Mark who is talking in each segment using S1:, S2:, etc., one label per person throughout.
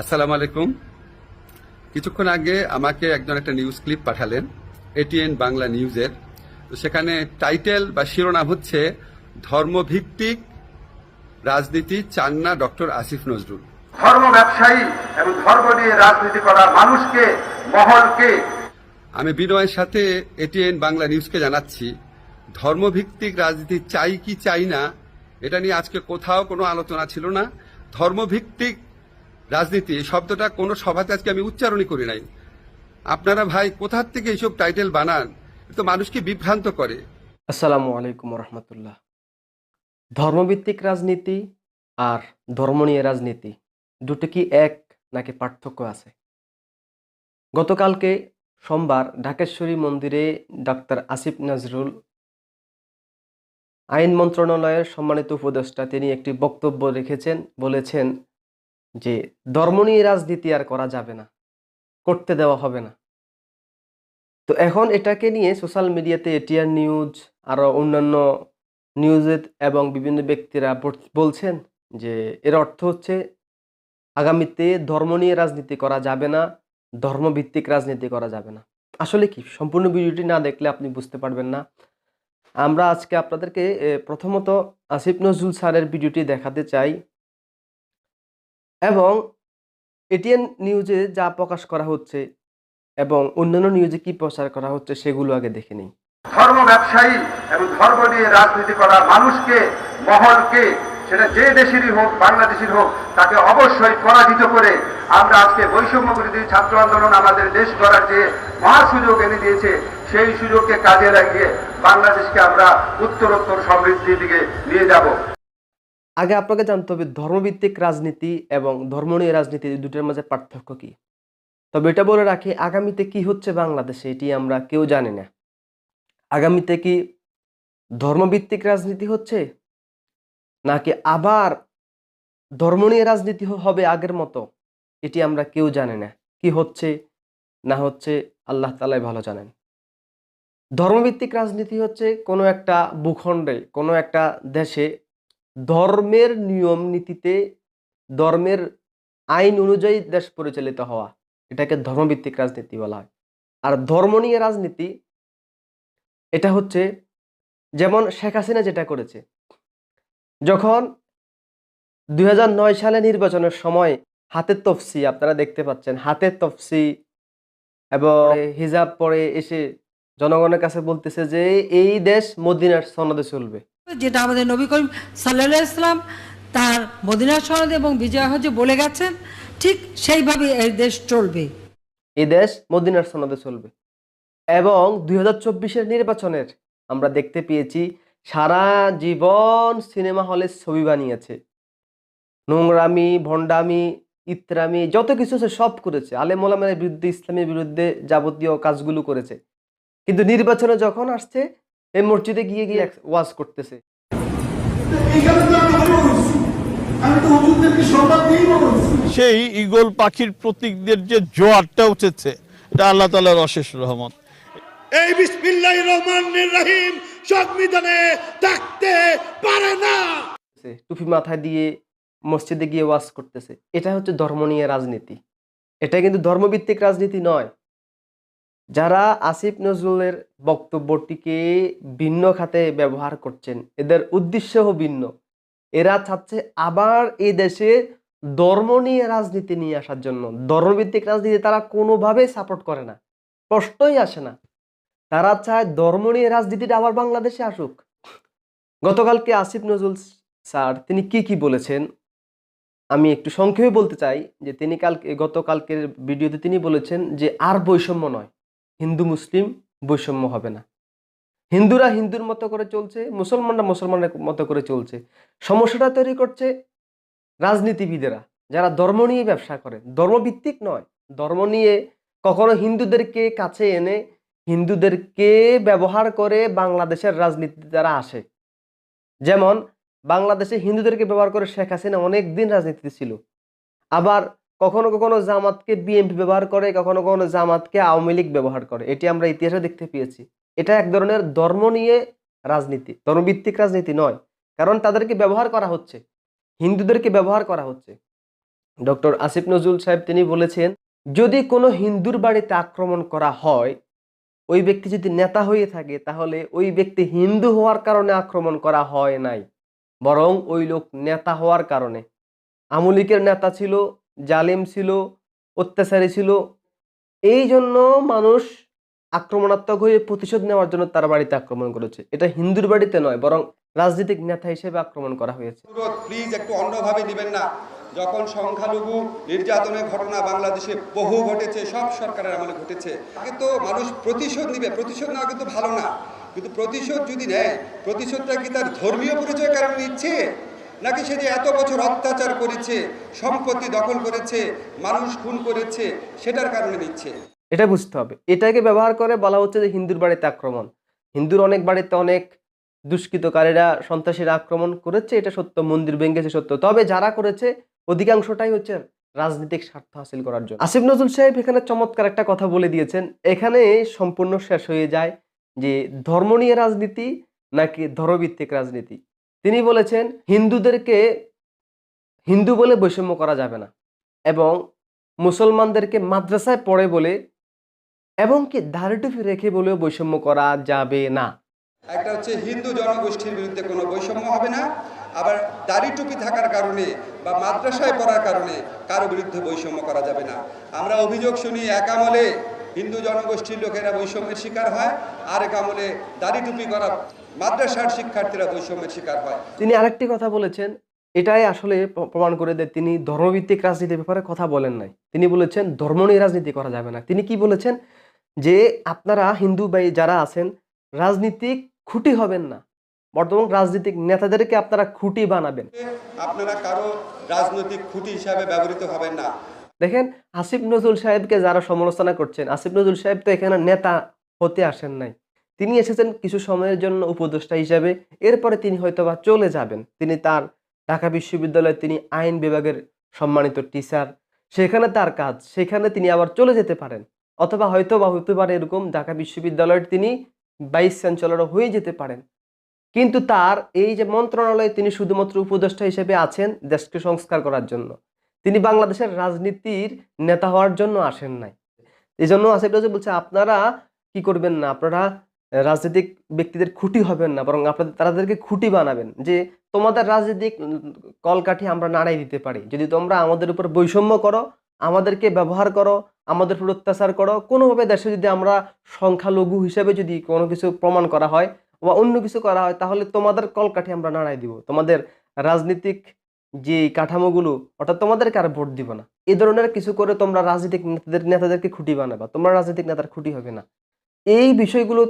S1: আসসালামু আলাইকুম। কিছুক্ষণ আগে আমাকে একজন একটা নিউজ ক্লিপ পাঠালেন এটিএন বাংলা নিউজের তো সেখানে টাইটেল বা শিরোনাম হচ্ছে ধর্মভিত্তিক রাজনীতি চান না ডক্টর আসিফ নজরুল।
S2: ধর্ম ব্যবসায়ী এবং ধর্ম নিয়ে রাজনীতি করা মানুষকে মহলকে।
S1: আমি বিনয়ের সাথে এটিএন বাংলা নিউজকে জানাচ্ছি ধর্মভিত্তিক রাজনীতি চাই কি চাই না এটা নিয়ে আজকে কোথাও কোনো আলোচনা ছিল না। ধর্মভিত্তিক রাজনীতি, এই শব্দটা কোনো সভাতে আজকে আমি উচ্চারণই করি নাই। আপনারা ভাই কোথার থেকে এইসব টাইটেল বানান? তো মানুষকে বিভ্রান্ত করে।
S3: আসসালামু আলাইকুম রহমতুল্লাহ ধর্মভিত্তিক রাজনীতি আর ধর্ম নিয়ে রাজনীতি দুটো কি এক নাকি পার্থক্য আছে? গতকালকে সোমবার ঢাকেশ্বরী মন্দিরে ডাক্তার আসিফ নজরুল আইন মন্ত্রণালয়ের সম্মানিত উপদেষ্টা তিনি একটি বক্তব্য রেখেছেন, বলেছেন যে ধর্ম নিয়ে রাজনীতি আর করা যাবে না, করতে দেওয়া হবে না। তো এখন এটাকে নিয়ে সোশ্যাল মিডিয়াতে এটিআর নিউজ আরও অন্যান্য নিউজে এবং বিভিন্ন ব্যক্তিরা বলছেন যে এর অর্থ হচ্ছে আগামীতে ধর্ম নিয়ে রাজনীতি করা যাবে না, ধর্মভিত্তিক রাজনীতি করা যাবে না। আসলে কি? সম্পূর্ণ ভিডিওটি না দেখলে আপনি বুঝতে পারবেন না। আমরা আজকে আপনাদেরকে প্রথমত আসিফ নজরুল স্যারের ভিডিওটি দেখাতে চাই। এবং এটিএন নিউজে যা প্রকাশ করা হচ্ছে এবং অন্যান্য নিউজে কি প্রচার করা হচ্ছে সেগুলো আগে দেখে নিই।
S2: ধর্ম ব্যবসায়ী এবং ধর্ম নিয়ে রাজনীতি করা মানুষকে, মহলকে, সেটা যে দেশেরই হোক, বাংলাদেশের হোক, তাকে অবশ্যই পরাজিত করে আমরা আজকে বৈষম্য বিরোধী ছাত্র আন্দোলন আমাদের দেশ গড়ার যে মহা সুযোগ এনে দিয়েছে, সেই সুযোগকে কাজে লাগিয়ে বাংলাদেশকে আমরা উত্তরোত্তর সমৃদ্ধির দিকে নিয়ে যাব।
S3: আগে আপনাকে জানতে হবে, ধর্মভিত্তিক রাজনীতি এবং ধর্ম নিয়ে রাজনীতি দুটোর মাঝে পার্থক্য কি? তবে এটা বলে রাখি, আগামীতে কি হচ্ছে বাংলাদেশে এটি আমরা কেউ জানি না। আগামীতে কি ধর্মভিত্তিক রাজনীতি হচ্ছে? নাকি আবার ধর্ম নিয়ে রাজনীতি হবে আগের মতো? এটি আমরা কেউ জানি না। কি হচ্ছে, না হচ্ছে, আল্লাহ তালাই ভালো জানেন। ধর্মভিত্তিক রাজনীতি হচ্ছে কোনো একটা ভূখণ্ডে, কোনো একটা দেশে ধর্মের নিয়ম নীতিতে, ধর্মের আইন অনুযায়ী দেশ পরিচালিত হওয়া, এটাকে ধর্মভিত্তিক রাজনীতি বলা হয়। আর ধর্ম নিয়ে রাজনীতি, এটা হচ্ছে যেমন শেখ হাসিনা যেটা করেছে, যখন দুই হাজার নয় সালে নির্বাচনের সময় হাতের তফসি, আপনারা দেখতে পাচ্ছেন হাতের তফসি এবং হিজাব পরে এসে জনগণের কাছে বলতেছে যে, এই দেশ মদিনার সনদে চলবে।
S4: যেটা আমাদের নবী করিম সাল্লাহ ইসলাম তার মদিনা সনদ এবং বিজয় হজে বলে গেছেন, ঠিক সেইভাবে এই দেশ চলবে।
S3: এই দেশ মদিনার সনদে চলবে। এবং দুই হাজার নির্বাচনের আমরা দেখতে পেয়েছি, সারা জীবন সিনেমা হলে ছবি বানিয়েছে। নোংরামি, ভণ্ডামি, ইত্রামি, যত কিছু আছে সব করেছে। আলেম ওলামের বিরুদ্ধে, ইসলামের বিরুদ্ধে যাবতীয় কাজগুলো করেছে। কিন্তু নির্বাচনে যখন আসছে এই মসজিদে গিয়ে গিয়ে ওয়াজ করতেছে।
S5: সেই ঈগল পাখির প্রতীকদের যে জোয়ারটা উঠেছে এটা আল্লাহ তালার অশেষ রহমত।
S6: এই বিসমিল্লাহ রহমান রহিম সংবিধানে থাকতে পারে না।
S3: টুপি মাথায় দিয়ে মসজিদে গিয়ে ওয়াজ করতেছে। এটা হচ্ছে ধর্ম নিয়ে রাজনীতি। এটা কিন্তু ধর্মভিত্তিক রাজনীতি নয়। যারা আসিফ নজরুলের বক্তব্যটিকে ভিন্ন খাতে ব্যবহার করছেন, এদের উদ্দেশ্যও ভিন্ন। এরা চাচ্ছে আবার এই দেশে ধর্ম নিয়ে রাজনীতি নিয়ে আসার জন্য। ধর্মভিত্তিক রাজনীতি তারা কোনোভাবেই সাপোর্ট করে না, প্রশ্নই আসে না। তারা চায় ধর্ম নিয়ে রাজনীতিটা আবার বাংলাদেশে আসুক। গতকালকে আসিফ নজরুল স্যার, তিনি কি কি বলেছেন? আমি একটু সংক্ষেপে বলতে চাই যে তিনি কালকে, গতকালকের ভিডিওতে তিনি বলেছেন যে আর বৈষম্য নয়। হিন্দু মুসলিম বৈষম্য হবে না। হিন্দুরা হিন্দুর মতো করে চলছে, মুসলমানরা মুসলমানের মতো করে চলছে। সমস্যাটা তৈরি করছে রাজনীতিবিদেরা, যারা ধর্ম নিয়ে ব্যবসা করে। ধর্মভিত্তিক নয়, ধর্ম নিয়ে কখনো হিন্দুদেরকে কাছে এনে হিন্দুদেরকে ব্যবহার করে বাংলাদেশের রাজনীতি যারা আসে। যেমন, বাংলাদেশে হিন্দুদেরকে ব্যবহার করে শেখ হাসিনা অনেক দিন রাজনীতিতে ছিল। আবার কখনো কখনো জামাতকে বিএনপি ব্যবহার করে, কখনো কখনো জামাতকে আওয়ামী লীগ ব্যবহার করে। এটি আমরা ইতিহাসে দেখতে পেয়েছি। এটা এক ধরনের ধর্ম নিয়ে রাজনীতি, ধর্মভিত্তিক রাজনীতি নয়। কারণ তাদেরকে ব্যবহার করা হচ্ছে। হিন্দুদেরকে ব্যবহার করা হচ্ছে। ডক্টর আসিফ নজরুল সাহেব তিনি বলেছেন, যদি কোনো হিন্দুর বাড়িতে আক্রমণ করা হয়, ওই ব্যক্তি যদি নেতা হয়ে থাকে, তাহলে ওই ব্যক্তি হিন্দু হওয়ার কারণে আক্রমণ করা হয় নাই। বরং ওই লোক নেতা হওয়ার কারণে। আমলিকের নেতা ছিল জালেম ছিল, অত্যাচারী ছিল, এই জন্য মানুষ আক্রমণাত্মক হয়ে প্রতিশোধ নেওয়ার জন্য তার বাড়িতে আক্রমণ করেছে। এটা হিন্দুর বাড়িতে নয়, বরং রাজনৈতিক নেতা হিসেবে আক্রমণ করা হয়েছে।
S1: প্লিজ একটু অন্যভাবে নেবেন না। যখন সংখ্যালঘু নির্যাতনের ঘটনা বাংলাদেশে বহু ঘটেছে, সব সরকারের আমলে ঘটেছে, আগে তো মানুষ প্রতিশোধ নিবে। প্রতিশোধ নেওয়া কিন্তু ভালো না। কিন্তু প্রতিশোধ যদি নেয়, প্রতিশোধটা কি তার ধর্মীয় পরিচয় কারণে নিচ্ছে? নাকি সে যে এত বছর অত্যাচার করেছে, সম্পত্তি দখল করেছে, মানুষ খুন করেছে, সেটার কারণে নিচ্ছে
S3: এটা বুঝতে হবে। এটাকে ব্যবহার করে বলা হচ্ছে যে হিন্দুর বাড়িতে আক্রমণ। হিন্দুর অনেক বাড়িতে অনেক দুষ্কৃতকারীরা সন্ত্রাসীরা আক্রমণ করেছে, এটা সত্য, মন্দির ভেঙেছে, সত্য। তবে যারা করেছে, অধিকাংশটাই হচ্ছে রাজনৈতিক স্বার্থ হাসিল করার জন্য। আসিফ নজরুল সাহেব এখানে চমৎকার একটা কথা বলে দিয়েছেন। এখানে সম্পূর্ণ শেষ হয়ে যায় যে ধর্ম নিয়ে রাজনীতি নাকি ধর্মভিত্তিক রাজনীতি? তিনি বলেছেন, হিন্দুদেরকে হিন্দু বলে বৈষম্য করা যাবে না এবং মুসলমানদেরকে মাদ্রাসায় পড়ে বলে এবং কি দাড়িটুপি রেখে বলেও বৈষম্য করা যাবে না।
S1: একটা হচ্ছে হিন্দু জনগোষ্ঠীর বিরুদ্ধে কোনো বৈষম্য হবে না, আবার দাড়ি টুপি থাকার কারণে বা মাদ্রাসায় পড়ার কারণে কারও বিরুদ্ধে বৈষম্য করা যাবে না। আমরা অভিযোগ শুনি, এক আমলে হিন্দু জনগোষ্ঠীর লোকেরা বৈষম্যের শিকার হয় আর এক আমলে করা মাদ্রাসার শিক্ষার্থীরা বৈষম্যের শিকার হয়।
S3: তিনি আরেকটি কথা বলেছেন এটাই আসলে প্রমাণ করে দেয় তিনি ধর্মভিত্তিক রাজনীতির ব্যাপারে কথা বলেন নাই। তিনি বলেছেন ধর্ম নিয়ে রাজনীতি করা যাবে না। তিনি কি বলেছেন? যে আপনারা হিন্দু ভাই যারা আছেন রাজনীতিক খুঁটি হবেন না। বর্তমান রাজনৈতিক নেতাদেরকে আপনারা খুঁটি বানাবেন।
S1: আপনারা কারও রাজনৈতিক খুঁটি হিসাবে ব্যবহৃত হবেন না।
S3: দেখেন আসিফ নজরুল সাহেবকে যারা সমালোচনা করছেন আসিফ নজরুল সাহেব তো এখানে নেতা হতে আসেন নাই। তিনি এসেছেন কিছু সময়ের জন্য উপদেষ্টা হিসাবে। এরপরে তিনি হয়তোবা চলে যাবেন। তিনি তার ঢাকা বিশ্ববিদ্যালয়ে তিনি আইন বিভাগের সম্মানিত টিচার সেখানে তার কাজ, সেখানে তিনি আবার চলে যেতে পারেন। অথবা হয়তো বা হতে পারে এরকম ঢাকা বিশ্ববিদ্যালয়ের তিনি ভাইস চ্যান্সেলরও হয়ে যেতে পারেন। কিন্তু তার এই যে মন্ত্রণালয়ে তিনি শুধুমাত্র উপদেষ্টা হিসেবে আছেন, দেশকে সংস্কার করার জন্য। তিনি বাংলাদেশের রাজনীতির নেতা হওয়ার জন্য আসেন নাই। এই জন্য নজরুল বলছে, আপনারা কি করবেন না? আপনারা রাজনৈতিক ব্যক্তিদের খুঁটি হবেন না, বরং আপনাদের, তাদেরকে খুঁটি বানাবেন যে তোমাদের রাজনৈতিক কলকাঠি আমরা নাড়াই দিতে পারি। যদি তোমরা আমাদের উপর বৈষম্য করো, আমাদেরকে ব্যবহার করো, আমাদের উপর অত্যাচার করো, কোনোভাবে দেশে যদি আমরা সংখ্যালঘু হিসেবে যদি কোনো কিছু প্রমাণ করা হয় বা অন্য কিছু করা হয়, তাহলে তোমাদের কলকাঠি আমরা নাড়াই দিব। তোমাদের রাজনীতিক যে কাঠামোগুলো, অর্থাৎ তোমাদেরকে আর ভোট দিব না। এ ধরনের কিছু করে তোমরা রাজনৈতিক নেতাদের, নেতাদেরকে খুঁটি বানাবা। তোমরা রাজনৈতিক নেতার খুঁটি হবে না। এই বিষয়গুলো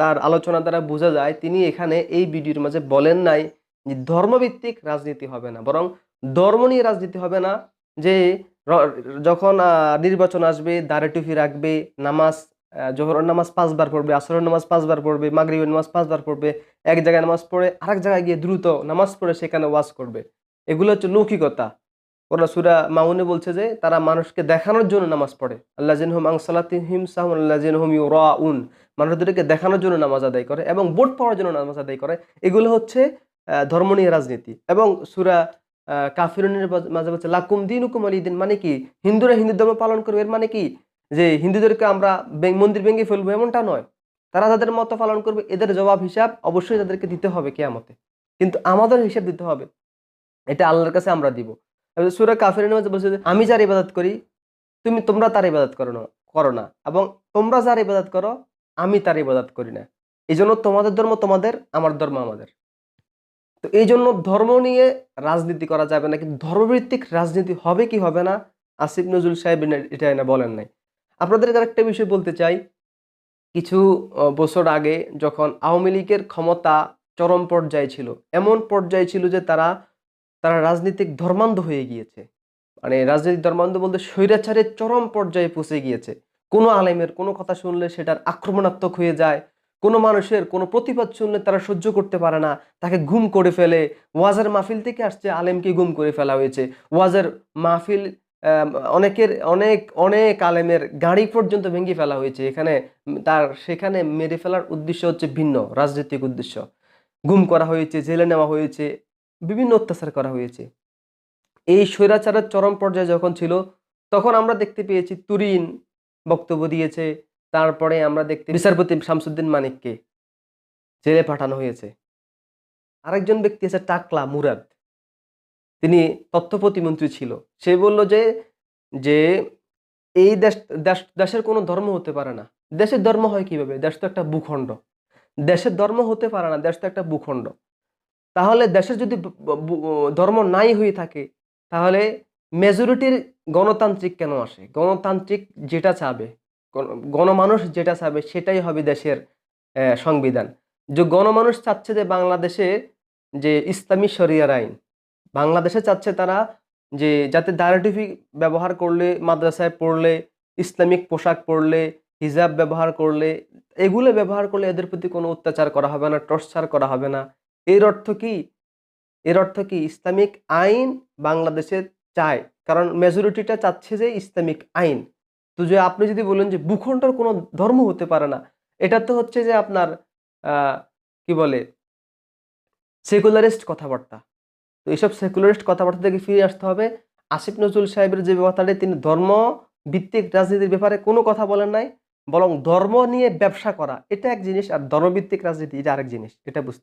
S3: তার আলোচনা দ্বারা বোঝা যায় তিনি এখানে এই ভিডিওর মাঝে বলেন নাই যে ধর্মভিত্তিক রাজনীতি হবে না, বরং ধর্ম নিয়ে রাজনীতি হবে না, যে যখন নির্বাচন আসবে দাঁড়ে টুপি রাখবে, নামাজ জোহরের নামাজ পাঁচবার পড়বে, আসরের নামাজ পাঁচবার পড়বে, মাগরিবের নামাজ পাঁচবার পড়বে, এক জায়গায় নামাজ পড়ে আরেক জায়গায় গিয়ে দ্রুত নামাজ পড়ে সেখানে ওয়াজ করবে। এগুলো হচ্ছে লৌকিকতা। ওরা সুরা মাউনে বলছে যে তারা মানুষকে দেখানোর জন্য নামাজ পড়ে। আল্লাহ জিন হুম আংসালাতিহিম সাহম আল্লাহ জিন হুম ইউরাউন। মানুষদেরকে দেখানোর জন্য নামাজ আদায় করে এবং ভোট পাওয়ার জন্য নামাজ আদায় করে। এগুলো হচ্ছে ধর্ম নিয়ে রাজনীতি। এবং সুরা কাফিরনের মাঝে বলছে, লাকুম দিন হুকুম আলী দিন মানে কি? হিন্দুরা হিন্দু ধর্ম পালন করবে, এর মানে কি? যে হিন্দুদেরকে আমরা মন্দির ভেঙে ফেলব এমনটা নয়। তারা তাদের মতো পালন করবে, এদের জবাব হিসাব অবশ্যই তাদেরকে দিতে হবে কেয়ামতে। কিন্তু আমাদের হিসাব দিতে হবে। এটা আল্লাহর কাছে আমরা দিব। সুরা কাফিরের মাঝে বলছে আমি যার ইবাদত করি, তুমি, তোমরা তার ইবাদত করো না করো না। এবং তোমরা যার ইবাদত করো, আমি তার ইবাদত করি না। এই জন্য তোমাদের ধর্ম তোমাদের, আমার ধর্ম আমাদের। তো এই জন্য ধর্ম নিয়ে রাজনীতি করা যাবে না, কিন্তু ধর্মভিত্তিক রাজনীতি হবে কি হবে না, আসিফ নজরুল সাহেব এটা এনে বলেন নাই। আপনাদেরকে আরেকটা বিষয় বলতে চাই। কিছু বছর আগে যখন আওয়ামী লীগের ক্ষমতা চরম পর্যায়ে ছিল, এমন পর্যায়ে ছিল যে তারা তারা রাজনৈতিক ধর্মান্ধ হয়ে গিয়েছে। মানে রাজনৈতিক ধর্মান্ধ বলতে স্বৈরাচারের চরম পর্যায়ে পৌঁছে গিয়েছে। কোনো আলেমের কোনো কথা শুনলে সেটার আক্রমণাত্মক হয়ে যায়। কোনো মানুষের কোনো প্রতিবাদ শুনলে তারা সহ্য করতে পারে না। তাকে গুম করে ফেলে। ওয়াজের মাহফিল থেকে আসছে আলেমকে গুম করে ফেলা হয়েছে। ওয়াজের মাহফিল অনেকের, অনেক অনেক আলেমের গাড়ি পর্যন্ত ভেঙে ফেলা হয়েছে। এখানে তার, সেখানে মেরে ফেলার উদ্দেশ্য হচ্ছে ভিন্ন, রাজনৈতিক উদ্দেশ্য। গুম করা হয়েছে, জেলে নেওয়া হয়েছে। বিভিন্ন অত্যাচার করা হয়েছে। এই স্বৈরাচারের চরম পর্যায়ে যখন ছিল, তখন আমরা দেখতে পেয়েছি তুরিন বক্তব্য দিয়েছে। তারপরে আমরা দেখতে বিচারপতি শামসুদ্দিন মানিককে জেলে পাঠানো হয়েছে। আরেকজন ব্যক্তি আছে টাকলা মুরাদ। তিনি তথ্য প্রতিমন্ত্রী ছিল। সে বলল যে যে এই দেশ, দেশ- দেশের কোনো ধর্ম হতে পারে না। দেশের ধর্ম হয় কীভাবে? দেশ তো একটা ভূখণ্ড। দেশের ধর্ম হতে পারে না। দেশ তো একটা ভূখণ্ড। তাহলে দেশের যদি ধর্ম নাই হয়ে থাকে, তাহলে মেজরিটির গণতান্ত্রিক কেন আসে? গণতান্ত্রিক যেটা চাবে গণমানুষ যেটা চাবে, সেটাই হবে দেশের সংবিধান। যে গণমানুষ চাচ্ছে যে বাংলাদেশে যে ইসলামী শরিয়ার আইন, বাংলাদেশে চাচ্ছে তারা যে যাতে দাঁড়াটিফি ব্যবহার করলে, মাদ্রাসায় পড়লে, ইসলামিক পোশাক পরলে, হিজাব ব্যবহার করলে, এগুলো ব্যবহার করলে এদের প্রতি কোনো অত্যাচার করা হবে না, টর্চার করা হবে না। এর অর্থ কি? এর অর্থ কি? ইসলামিক আইন বাংলাদেশে চায়। কারণ মেজরিটিটা চাচ্ছে যে ইসলামিক আইন। তো যে আপনি যদি বলেন যে ভূখণ্ডের কোনো ধর্ম হতে পারে না, এটা তো হচ্ছে যে আপনার কি বলে? সেকুলারিস্ট কথাবার্তা। তো এইসব সেকুলারিস্ট কথাবার্তা থেকে ফিরে আসতে হবে। আসিফ নজরুল সাহেবের যে ব্যাপারটা তিনি ধর্ম ভিত্তিক রাজনীতির ব্যাপারে কোনো কথা বলেন নাই, বরং ধর্ম নিয়ে ব্যবসা করা, এটা এক জিনিস, আর ধর্মভিত্তিক রাজনীতি, এটা আরেক জিনিস, এটা বুঝতে